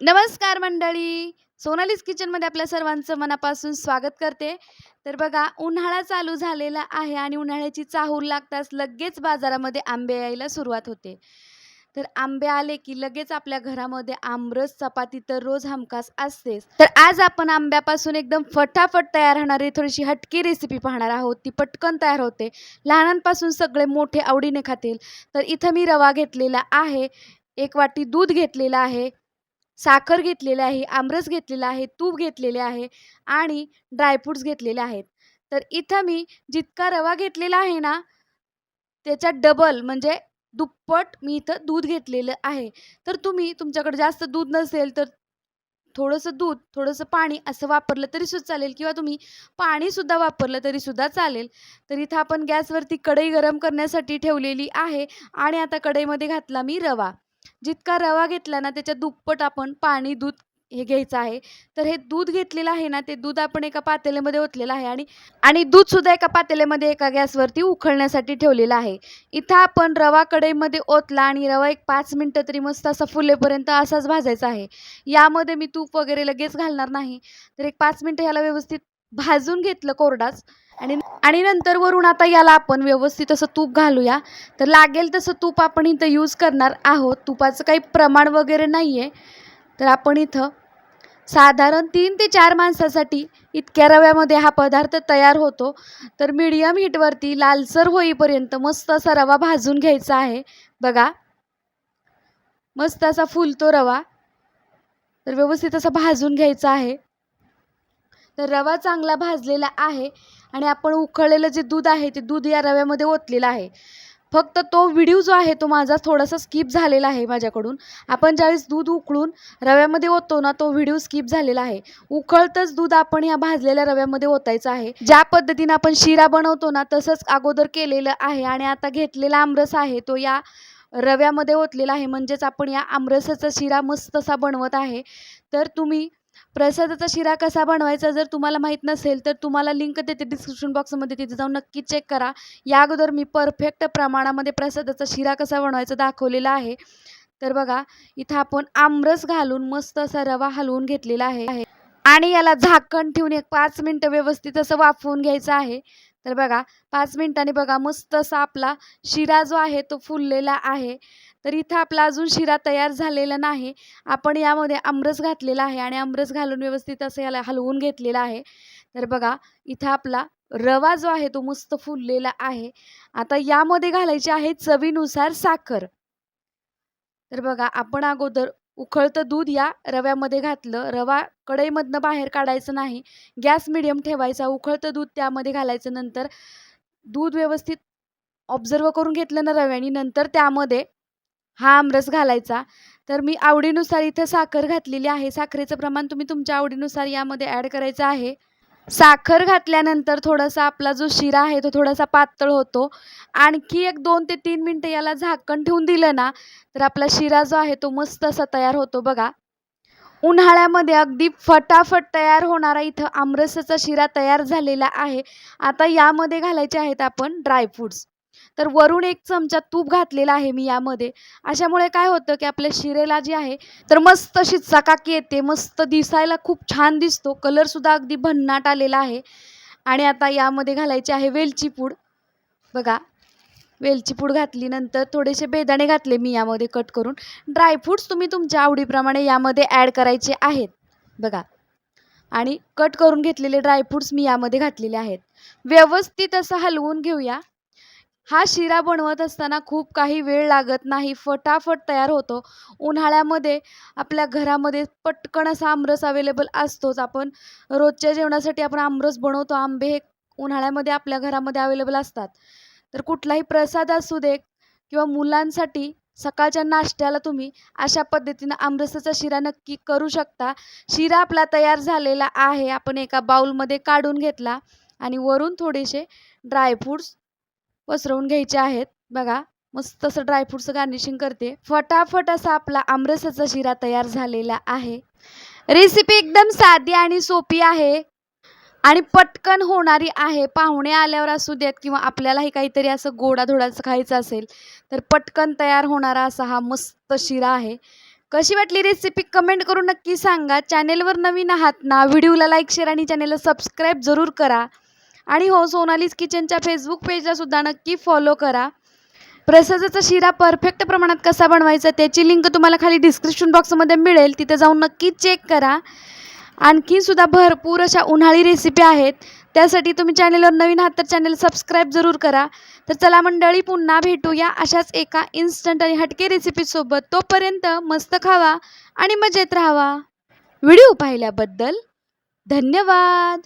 नमस्कार मंडळी. सोनालीज किचनमध्ये आपल्या सर्वांचं मनापासून स्वागत करते. तर बघा उन्हाळा चालू झालेला आहे आणि उन्हाळ्याची चाहूल लागताच लगेच बाजारामध्ये आंबे यायला सुरुवात होते. तर आंबे आले की लगेच आपल्या घरामध्ये आमरस चपाती तर रोज हमखास असतेच. तर आज आपण आंब्यापासून एकदम फटाफट तयार होणारी थोडीशी हटकी रेसिपी पाहणार आहोत. ती पटकन तयार होते. लहानांपासून सगळे मोठे आवडीने खातील. तर इथं मी रवा घेतलेला आहे. एक वाटी दूध घेतलेलं आहे. साखर घेतलेली आहे आमरस घेतलेला आहे तूप घेतलेले आहे आणि ड्रायफ्रूट्स घेतलेले आहेत. तर इथं मी जितका रवा घेतलेला आहे ना त्याच्या डबल म्हणजे दुप्पट मी इथं दूध घेतलेलं आहे. तर तुम्ही तुमच्याकडे जास्त दूध नसेल तर थोडंसं दूध थोडंसं पाणी असं वापरलं तरी सुद्धा चालेल किंवा तुम्ही पाणीसुद्धा वापरलं तरीसुद्धा चालेल. तर इथं आपण गॅसवरती कढई गरम करण्यासाठी ठेवलेली आहे आणि आता कढईमध्ये घातला मी रवा. जितका रवा घेतला ना त्याच्या दुप्पट आपण पाणी दूध हे घ्यायचं आहे. तर हे दूध घेतलेलं आहे ना ते दूध आपण एका पातेल्यामध्ये ओतलेलं आहे आणि आणि दूधसुद्धा एका पातेल्यामध्ये एका गॅसवरती उखळण्यासाठी ठेवलेलं आहे. इथं आपण रवा कढईमध्ये ओतला आणि रवा एक पाच मिनटं तरी मस्त असा फुलेपर्यंत असाच भाजायचा आहे. यामध्ये मी तूप वगैरे लगेच घालणार नाही. तर एक पाच मिनटं ह्याला व्यवस्थित भाजून घेतलं कोरडाच. आणि आणि नंतर वरून आता याला आपण व्यवस्थित असं तूप घालूया. तर लागेल तसं तूप आपण इथं यूज करणार आहोत. तुपाचं काही प्रमाण वगैरे नाही आहे तर आपण इथं साधारण तीन ते चार माणसासाठी इतक्या रव्यामध्ये हा पदार्थ तयार होतो. तर मीडियम हीटवरती लालसर होईपर्यंत मस्त असा रवा भाजून घ्यायचा आहे. बघा. मस्त असा फुलतो रवा. तर व्यवस्थित असा भाजून घ्यायचा आहे. तर रवा चांगला भाजलेला आहे आणि आपण उकळलेलं जे दूध आहे ते दूध या रव्यामध्ये ओतलेलं आहे. फक्त तो व्हिडिओ जो आहे तो माझा थोडासा स्किप झालेला आहे माझ्याकडून. आपण ज्यावेळेस दूध उकळून रव्यामध्ये ओततो ना तो व्हिडिओ स्किप झालेला आहे. उकळतच दूध आपण या भाजलेल्या रव्यामध्ये ओतायचं आहे. ज्या पद्धतीनं आपण शिरा बनवतो ना तसंच अगोदर केलेलं आहे आणि आता घेतलेला आमरस आहे तो या रव्यामध्ये ओतलेला आहे. म्हणजेच आपण या आमरसाचा शिरा मस्त असा बनवत आहे. तर तुम्ही प्रसादाचा शिरा कसा बनवायचा जर तुम्हाला माहीत नसेल तर तुम्हाला लिंक देते डिस्क्रिप्शन बॉक्समध्ये तिथे जाऊन नक्की चेक करा. या अगोदर मी परफेक्ट प्रमाणामध्ये प्रसादाचा शिरा कसा बनवायचा दाखवलेला आहे. तर बघा इथं आपण आमरस घालून मस्त असा रवा हलवून घेतलेला आहे. आणि याला झाकण ठेवून एक पाच मिनटं व्यवस्थित असं वाफवून घ्यायचं आहे. तर बघा पाच मिनिटांनी बघा मस्त असा आपला शिरा जो आहे तो फुललेला आहे. तर इथं आपला अजून शिरा तयार झालेला नाही. आपण यामध्ये आमरस घातलेला आहे आणि आमरस घालून व्यवस्थित असं याला हलवून घेतलेला आहे. तर बघा इथं आपला रवा जो आहे तो मस्त फुललेला आहे. आता यामध्ये घालायची आहे चवीनुसार साखर. तर बघा आपण अगोदर उखळतं दूध या रव्यामध्ये घातलं. रवा कढईमधनं बाहेर काढायचं नाही. गॅस मिडियम ठेवायचा. उखळतं दूध त्यामध्ये घालायचं. नंतर दूध व्यवस्थित ऑब्झर्व करून घेतलं ना रव्याने. नंतर त्यामध्ये हा आमरस घालायचा. तर मी आवडीनुसार इथं साखर घातलेली आहे. साखरेचं प्रमाण तुम्ही तुमच्या आवडीनुसार यामध्ये ॲड करायचं आहे. साखर घातल्यानंतर थोडासा आपला जो शिरा आहे तो थोडासा पातळ होतो. आणखी एक दोन ते तीन मिनटं याला झाकण ठेवून दिलं ना तर आपला शिरा जो आहे तो मस्त असा तयार होतो बघा. उन्हाळ्यामध्ये अगदी फटाफट तयार होणारा इथं आमरसाचा शिरा तयार झालेला आहे. आता यामध्ये घालायचे आहेत आपण ड्रायफ्रूट्स तर वरून एक चमचा तूप घातलेला आहे मी यामध्ये. अशामुळे काय होतं की आपल्या शिरेला जे आहे तर मस्त अशी चकाकी येते मस्त दिसायला खूप छान दिसतो. कलरसुद्धा अगदी भन्नाट आलेला आहे. आणि आता यामध्ये घालायची आहे वेलची पूड. बघा वेलची पूड घातली नंतर थोडेसे बेदाणे घातले मी यामध्ये कट करून. ड्रायफ्रूट्स तुम्ही तुमच्या आवडीप्रमाणे यामध्ये ॲड करायचे आहेत. बघा. आणि कट करून घेतलेले ड्रायफ्रूट्स मी यामध्ये घातलेले आहेत. व्यवस्थित असं हलवून घेऊया. हा शिरा बनवत असताना खूप काही वेळ लागत नाही. फटाफट तयार होतो. उन्हाळ्यामध्ये आपल्या घरामध्ये पटकन असा आमरस अवेलेबल असतोच. आपण रोजच्या जेवणासाठी आपण आमरस बनवतो. आंबे हे उन्हाळ्यामध्ये आपल्या घरामध्ये अवेलेबल असतात. तर कुठलाही प्रसाद असू दे किंवा मुलांसाठी सकाळच्या नाश्त्याला तुम्ही अशा पद्धतीनं आमरसाचा शिरा नक्की करू शकता. शिरा आपला तयार झालेला आहे. आपण एका बाऊलमध्ये काढून घेतला आणि वरून थोडेसे ड्रायफ्रूट्स पसरवून घ्यायचे आहेत. बघा मस्त असं ड्रायफ्रूटचं गार्निशिंग करते. फटाफट असा आपला आमरसाचा शिरा तयार झालेला आहे. रेसिपी एकदम साधी आणि सोपी आहे. आणि पटकन होणारी आहे. पाहुणे आल्यावर असू देत किंवा आपल्यालाही काहीतरी असं गोडाधोडाचं खायचं असेल तर पटकन तयार होणारा असा हा मस्त शिरा आहे. कशी वाटली रेसिपी कमेंट करून नक्की सांगा. चॅनेलवर नवीन आहात ना? व्हिडिओला लाईक शेअर आणि चॅनेलला सबस्क्राईब जरूर करा. आणि हो सोनालीज किचनच्या फेसबुक पेजला सुद्धा नक्की फॉलो करा. प्रसादाचा शिरा परफेक्ट प्रमाणात कसा बनवायचा त्याची लिंक तुम्हाला खाली डिस्क्रिप्शन बॉक्समध्ये मिळेल. तिथे जाऊन नक्की चेक करा. आणखी सुद्धा भरपूर अशा उन्हाळी रेसिपी आहेत. त्यासाठी तुम्ही चॅनेलवर नवीन आहात तर चॅनल सबस्क्राईब जरूर करा. तर चला मंडळी पुन्हा भेटूया अशाच एका इन्स्टंट आणि हटके रेसिपीसोबत तोपर्यंत मस्त खावा आणि मजेत राहावा. व्हिडिओ पाहिल्याबद्दल धन्यवाद.